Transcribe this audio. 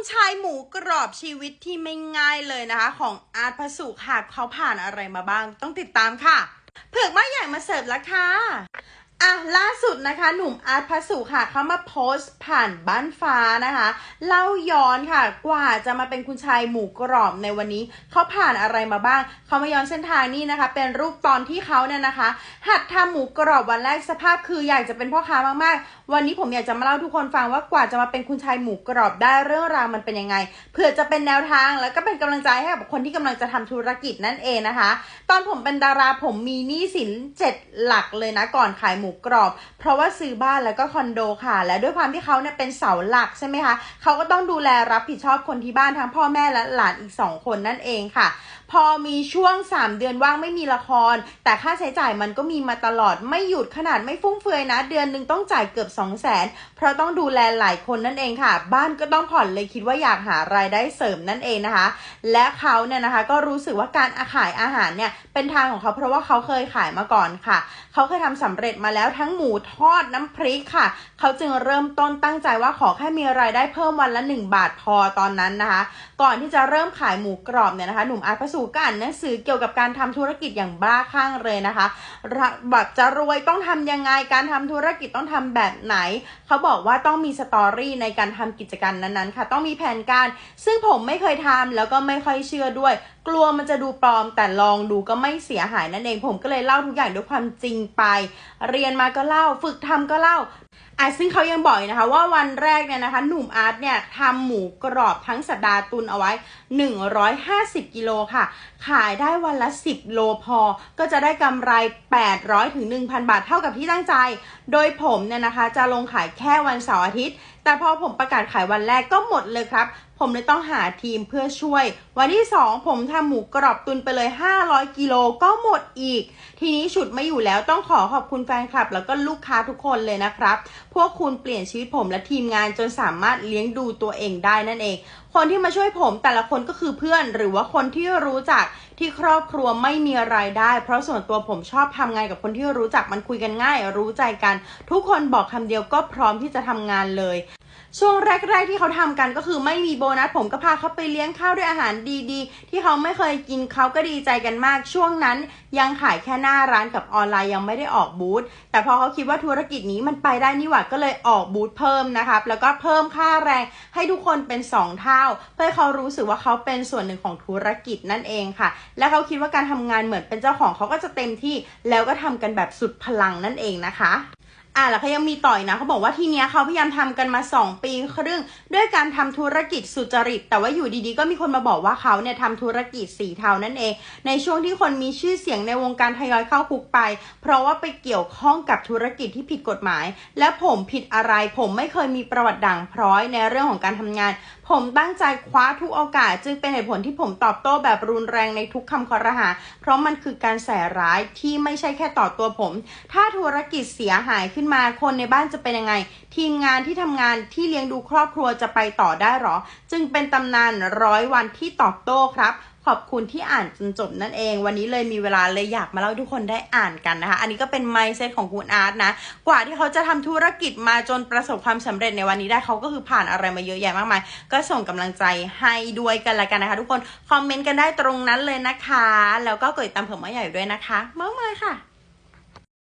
คุณชายหมูกรอบชีวิตที่ไม่ง่ายเลยนะคะ ของอาร์ตพสุค่ะเขาผ่านอะไรมาบ้าง ต้องติดตามค่ะ เผือกมาใหญ่มาเสิร์ฟแล้วค่ะ อะล่าสุดนะคะหนุ่มอาร์ตพระสุค่ะเขามาโพสต์ผ่านบ้านฟ้านะคะ เล่าย้อนค่ะกว่าจะมาเป็นคุณชายหมูกรอบในวันนี้เขาผ่านอะไรมาบ้างเขามาย้อนเส้นทางนี่นะคะ เป็นรูปตอนที่เขาเนี่ยนะคะ หัดทำหมูกรอบวันแรกสภาพคืออยากจะเป็นพ่อค้ามากๆ วันนี้ผมอยากจะมาเล่าทุกคนฟังว่ากว่าจะมาเป็นคุณชายหมูกรอบได้เรื่องราวมันเป็นยังไงเพื่อจะเป็นแนวทางแล้วก็เป็นกำลังใจให้กับคนที่กำลังจะทำธุรกิจนั่นเองนะคะ ตอนผมเป็นดาราผมมีหนี้สินเจ็ดหลักเลยนะก่อนขายหมูกรอบ เพราะว่าซื้อบ้านแล้วก็คอนโดค่ะ และด้วยความที่เขาเนี่ยเป็นเสาหลักใช่ไหมคะเขาก็ต้องดูแลรับผิดชอบคนที่บ้านทั้งพ่อแม่และหลานอีกสองคนนั่นเองค่ะ พอมีช่วง 3 เดือนว่างไม่มีละคร แต่ค่าใช้จ่ายมันก็มีมาตลอดไม่หยุดขนาดไม่ฟุ่มเฟือยนะ เดือนหนึ่งต้องจ่ายเกือบ2 0 0 0 0นเพราะต้องดูแลหลายคนนั่นเองค่ะ บ้านก็ต้องผ่อนเลยคิดว่าอยากหารายได้เสริมนั่นเองนะคะ และเขาเนี่ยนะคะก็รู้สึกว่าการขายอาหารเนี่ยเป็นทางของเขาเพราะว่าเขาเคยขายมาก่อนค่ะ เขาเคยทำสำเร็จมาแล้วแล้วทั้งหมูทอดน้ำพริกค่ะ เขาจึงเริ่มต้นตั้งใจว่าขอแค่มีรายได้เพิ่มวันละ 1 บาทพอตอนนั้นนะคะ ก่อนที่จะเริ่มขายหมูกรอบเนี่ยนะคะ หนุ่มอาร์ตพระสูก็อ่านหนังสือเกี่ยวกับการทำธุรกิจอย่างบ้าคลั่งเลยนะคะระแบบจะรวยต้องทำยังไงการทำธุรกิจต้องทำแบบไหน เขาบอกว่าต้องมีสตอรี่ในการทำกิจการนั้นๆค่ะ ต้องมีแผนการ ซึ่งผมไม่เคยทำแล้วก็ไม่ค่อยเชื่อด้วย กลัวมันจะดูปลอมแต่ลองดูก็ไม่เสียหายนั่นเอง ผมก็เลยเล่าทุกอย่างด้วยความจริงไป เรียนมาก็เล่า ฝึกทำก็เล่า อะซึ่งเขายังบอกนะคะว่าวันแรกเนี่ยนะคะหนุ่มอาร์ตเนี่ยทำหมูกรอบทั้งสัปดาห์ตุนเอาไว้ 150 กิโลค่ะ ขายได้วันละ 10 โลพอ ก็จะได้กำไร 800ถึง1,000 บาทเท่ากับที่ตั้งใจ โดยผมเนี่ยนะคะจะลงขายแค่วันเสาร์อาทิตย์ แต่พอผมประกาศขายวันแรกก็หมดเลยครับ ผมเลยต้องหาทีมเพื่อช่วย วันที่ 2 ผมทำหมูกรอบตุนไปเลย 500 กิโลก็หมดอีก ทีนี้ฉุดไม่อยู่แล้วต้องขอขอบคุณแฟนคลับ แล้วก็ลูกค้าทุกคนเลยนะครับพวกคุณเปลี่ยนชีวิตผมและทีมงานจนสามารถเลี้ยงดูตัวเองได้นั่นเอง คนที่มาช่วยผมแต่ละคนก็คือเพื่อน หรือว่าคนที่รู้จักที่ครอบครัวไม่มีรายได้ เพราะส่วนตัวผมชอบทำงานกับคนที่รู้จักมันคุยกันง่าย รู้ใจกัน ทุกคนบอกคำเดียวก็พร้อมที่จะทำงานเลย ช่วงแรก ๆ ที่เขาทำกันก็คือไม่มีโบนัสผมก็พาเขาไปเลี้ยงข้าวด้วยอาหารดีๆ ที่เขาไม่เคยกินเขาก็ดีใจกันมาก ช่วงนั้นยังขายแค่หน้าร้านกับออนไลน์ยังไม่ได้ออกบูธแต่พอเขาคิดว่าธุรกิจนี้มันไปได้นี่หว่าก็เลยออกบูธเพิ่มนะครับแล้วก็เพิ่มค่าแรงให้ทุกคนเป็น 2 เท่า เพื่อเขารู้สึกว่าเขาเป็นส่วนหนึ่งของธุรกิจนั่นเองค่ะ และเขาคิดว่าการทำงานเหมือนเป็นเจ้าของเขาก็จะเต็มที่แล้วก็ทำกันแบบสุดพลังนั่นเองนะคะ อะแล้วเขายังมีต่อยนะเขาบอกว่าทีเนี้ยเขาพยายามทำกันมา 2 ปีครึ่งด้วยการทำธุรกิจสุจริต แต่ว่าอยู่ดีๆ ก็มีคนมาบอกว่าเขาเนี่ยทำธุรกิจสีเทานั่นเอง ในช่วงที่คนมีชื่อเสียงในวงการทยอยเข้าคุกไป เพราะว่าไปเกี่ยวข้องกับธุรกิจที่ผิดกฎหมาย และผมผิดอะไรผมไม่เคยมีประวัติด่างพร้อยในเรื่องของการทำงาน ผมตั้งใจคว้าทุกโอกาส จึงเป็นเหตุผลที่ผมตอบโต้แบบรุนแรงในทุกคำคอรหา เพราะมันคือการใส่ร้ายที่ไม่ใช่แค่ต่อตัวผม ถ้าธุรกิจเสียหายขึ้นมาคนในบ้านจะเป็นยังไง ทีมงานที่ทำงานที่เลี้ยงดูครอบครัวจะไปต่อได้หรอ จึงเป็นตำนานร้อยวันที่ตอบโต้ครับ ขอบคุณที่อ่านจนจบนั่นเอง วันนี้เลยมีเวลาเลยอยากมาเล่าทุกคนได้อ่านกันนะคะ อันนี้ก็เป็นไมซ์เซตของคุณอาร์ตนะ กว่าที่เขาจะทำธุรกิจมาจนประสบความสำเร็จในวันนี้ได้เขาก็คือผ่านอะไรมาเยอะแยะมากมาย ก็ส่งกำลังใจให้ด้วยกันละกันนะคะ ทุกคนคอมเมนต์กันได้ตรงนั้นเลยนะคะ แล้วก็กดติดตามเผื่อมาใหญ่ด้วยนะคะมากมายค่ะ